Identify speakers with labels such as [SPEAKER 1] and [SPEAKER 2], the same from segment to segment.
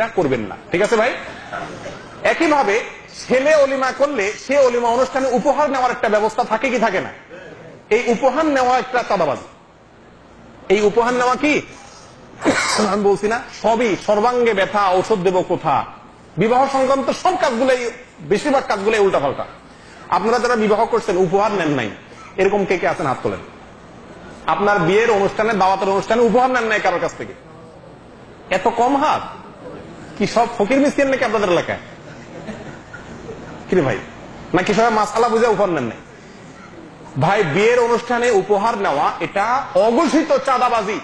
[SPEAKER 1] করবেন না। ঠিক আছে ভাই? একইভাবে ছেলে অলিমা করলে সে অলিমা অনুষ্ঠানে উপহার নেওয়ার একটা ব্যবস্থা থাকে কি থাকে না? এই উপহার নেওয়া একটা চাঁদাবাজি। এই উপহার নেওয়া কি? আমি বলছি না, সবই সর্বাঙ্গে ব্যথা, ঔষধ দেব কোথা? বিবাহ সংক্রান্ত সব কাজগুলোই, বেশিরভাগ কাজগুলোই উল্টা পাল্টা আপনারা যারা বিবাহ করছেন, উপহার নেন নাই। এরকম কে কে আছেন হাত তোলেন? আপনার বিয়ের অনুষ্ঠানে, দাওয়াতের অনুষ্ঠানে উপহার নেন নাই কারোর কাছ থেকে? এত কম হাত। কি সব ফকির মিসকিন নাকি আপনাদের এলাকায়? কিরে ভাই? নাকি সবাই মাসালা বুঝে উপহার নেন নাই? ভাই, বিয়ের অনুষ্ঠানে উপহার নেওয়া, এটা অঘোষিত চাঁদাবাজি।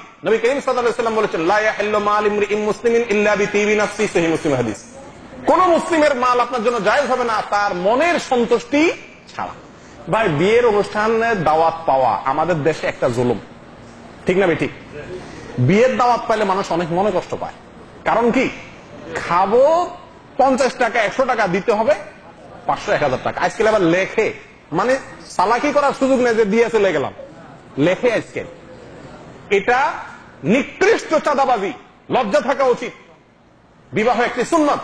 [SPEAKER 1] কোন মুসলিমের মাল আপনার জন্য জায়েজ হবে না, তার মনের সন্তুষ্টি ছাড়া। ভাই, বিয়ের অনুষ্ঠানে দাওয়াত পাওয়া আমাদের দেশে একটা জুলুম। ঠিক না ভাই, ঠিক? বিয়ের দাওয়াত পাইলে মানুষ অনেক মনে কষ্ট পায়। কারণ কি? খাব, পঞ্চাশ টাকা, একশো টাকা দিতে হবে, পাঁচশো, এক হাজার টাকা। আজকাল আবার লেখে। মানে সালাকি করার সুযোগ নেই যে দিয়ে চলে গেলাম। লেখে আজকাল এটা নিকৃষ্ট চাঁদাবাজি। লজ্জা থাকা উচিত। বিবাহ একটি সুন্নত।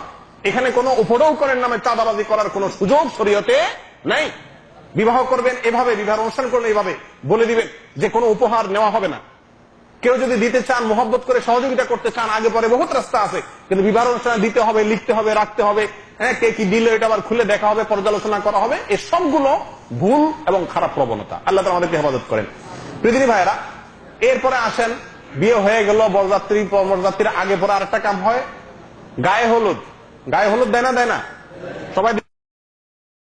[SPEAKER 1] এখানে কোনো উপরৌকনের নামে চাঁদাবাজি করার কোনো সুযোগ শরীয়তে নাই। বিবাহ করবেন এভাবে, বিবাহ অনুষ্ঠান করবেন এভাবে। বলে দিবেন যে কোনো উপহার নেওয়া হবে না। কেউ যদি দিতে চান, মোহব্বত করে সহযোগিতা করতে চান, আগে পরে বহুত রাস্তা আছে। কিন্তু বিবাহ অনুষ্ঠানে দিতে হবে, লিখতে হবে, রাখতে হবে। হ্যাঁ কে কি দিল এটা আবার খুলে দেখা হবে, পর্যালোচনা করা হবে। এই সবগুলো ভুল এবং খারাপ প্রবণতা। আল্লাহ আমাদেরকে হেফাজত করেন। পৃথিবী ভাইরা এরপরে আসেন, বিয়ে হয়ে গেল, বরযাত্রী, বরযাত্রীর আগে পরে আরেকটা কাম হয়, গায়ে হলুদ। গায়ে হলুদ দেয় না দেয় না? সবাই